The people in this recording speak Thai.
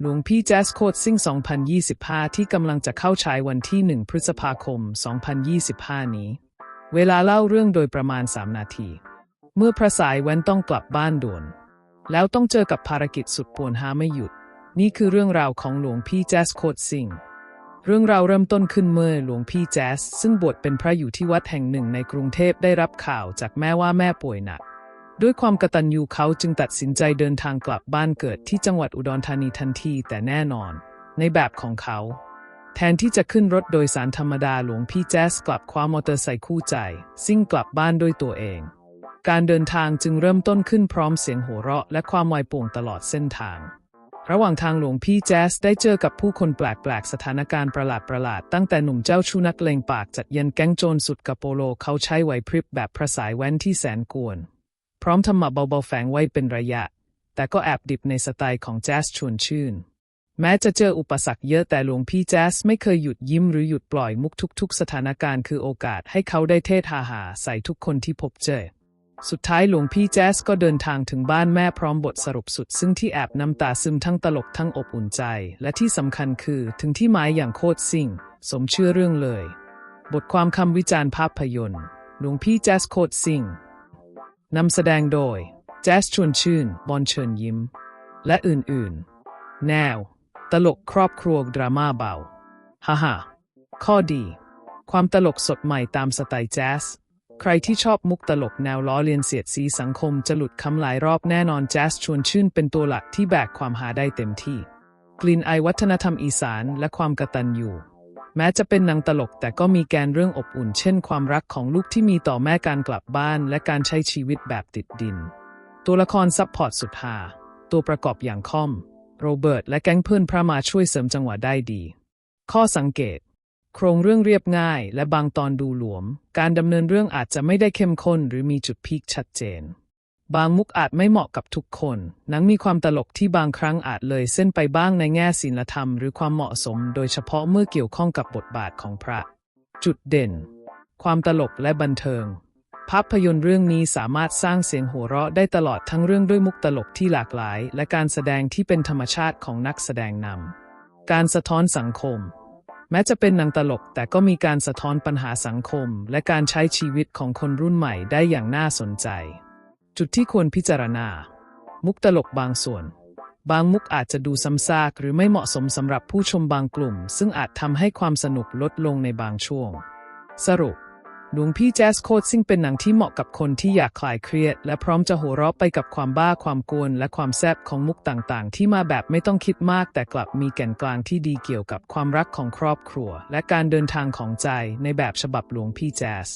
หลวงพี่แจ๊สโคดซิ่ง 2025 ที่กำลังจะเข้าฉายวันที่ 1 พฤษภาคม 2025 นี้ เวลาเล่าเรื่องโดยประมาณ 3 นาที เมื่อพระสายแว้นต้องกลับบ้านด่วน แล้วต้องเจอกับภารกิจสุดปวนหาไม่หยุด นี่คือเรื่องราวของหลวงพี่แจ๊สโคดซิ่ง เรื่องราวเริ่มต้นขึ้นเมื่อหลวงพี่แจ๊สซึ่งบวชเป็นพระอยู่ที่วัดแห่งหนึ่งในกรุงเทพได้รับข่าวจากแม่ว่าแม่ป่วยหนัก ด้วยความกตัญญูเขาจึงตัดสินใจเดินทางกลับบ้านเกิดที่จังหวัดอุดรธานีทันทีแต่แน่นอน ในแบบของเขา แทนที่จะขึ้นรถโดยสารธรรมดาหลวงพี่แจ๊สกลับคว้ามอเตอร์ไซค์คู่ใจ ซิ่งกลับบ้านด้วยตัวเอง การเดินทางจึงเริ่มต้นขึ้นพร้อมเสียงหัวเราะและความวายป่วงตลอดเส้นทาง ระหว่างทางหลวงพี่แจ๊สได้เจอกับผู้คนแปลกๆสถานการณ์ประหลาดๆตั้งแต่หนุ่มเจ้าชู้นักเลงปากจัดยันแก๊งโจรสุดกระโปโลเขาใช้ไหวพริบแบบพระสายแว้นที่แสนกวน ร้อมธรรมะเบาๆแฝงไว้เป็นระยะ แต่ก็แอบดิบในสไตล์ของแจ๊สชวนชื่น แม้จะเจออุปสรรคเยอะแต่หลวงพี่แจ๊สไม่เคยหยุดยิ้มหรือหยุดปล่อยมุกทุกๆ สถานการณ์คือโอกาสให้เขาได้เทศหาหาใส่ทุกคนที่พบเจอ สุดท้ายหลวงพี่แจ๊สก็เดินทางถึงบ้านแม่พร้อมบทสรุปสุด ซึ่งที่แอบน้ำตาซึมทั้งตลกทั้งอบอุ่นใจ และที่สำคัญคือถึงที่หมายอย่างโคตรซิ่ง สมเชื่อเรื่องเลย บทความคำวิจารณ์ภาพยนตร์หลวงพี่แจ๊สโคตรซิ่ง นำแสดงโดย แจ๊สชวนชื่น บอลเชิญยิ้ม และอื่นๆ แนว ตลกครอบครัวดราม่าเบา ฮ่าฮ่าข้อดี ความตลกสดใหม่ตามสไตล์แจ๊ส ใครที่ชอบมุกตลกแนวล้อเลียนเสียดสีสังคมจะหลุดคำหลายรอบแน่นอนแจ๊สชวนชื่นเป็นตัวหลักที่แบกความหาได้เต็มที่ กลิ่นไอวัฒนธรรมอีสานและความกระตัญญู แม้จะเป็นหนังตลกแต่ก็มีแกนเรื่องอบอุ่น เช่นความรักของลูกที่มีต่อแม่การกลับบ้าน และการใช้ชีวิตแบบติดดิน ตัวละครซับพอร์ตสุดฮาตัวประกอบอย่างคอม โรเบิร์ตและแก๊งเพื่อนพระมาช่วยเสริมจังหวะได้ดี ข้อสังเกต โครงเรื่องเรียบง่าย และบางตอนดูหลวม การดำเนินเรื่องอาจจะไม่ได้เข้มข้นหรือมีจุดพีคชัดเจน บางมุกอาจไม่เหมาะกับทุกคน หนังมีความตลกที่บางครั้งอาจเลยเส้นไปบ้างในแง่ศีลธรรมหรือความเหมาะสม โดยเฉพาะเมื่อเกี่ยวข้องกับบทบาทของพระ จุดเด่น ความตลกและบันเทิง ภาพยนตร์เรื่องนี้สามารถสร้างเสียงหัวเราะได้ตลอดทั้งเรื่องด้วยมุกตลกที่หลากหลาย และการแสดงที่เป็นธรรมชาติของนักแสดงนำ การสะท้อนสังคม แม้จะเป็นหนังตลกแต่ก็มีการสะท้อนปัญหาสังคม และการใช้ชีวิตของคนรุ่นใหม่ได้อย่างน่าสนใจ จุดที่ควรพิจารณา มุกตลกบางส่วน บางมุกอาจจะดูซ้ำซากหรือไม่เหมาะสมสำหรับผู้ชมบางกลุ่ม ซึ่งอาจทำให้ความสนุกลดลงในบางช่วง สรุปหลวงพี่แจ๊สโคดซิ่งเป็นหนังที่เหมาะกับคนที่อยากคลายเครียด และพร้อมจะหัวเราะไปกับความบ้าความกวนและความแซบของมุกต่างๆ ที่มาแบบไม่ต้องคิดมาก แต่กลับมีแก่นกลางที่ดีเกี่ยวกับความรักของครอบครัว และการเดินทางของใจในแบบฉบับหลวงพี่แจ๊ส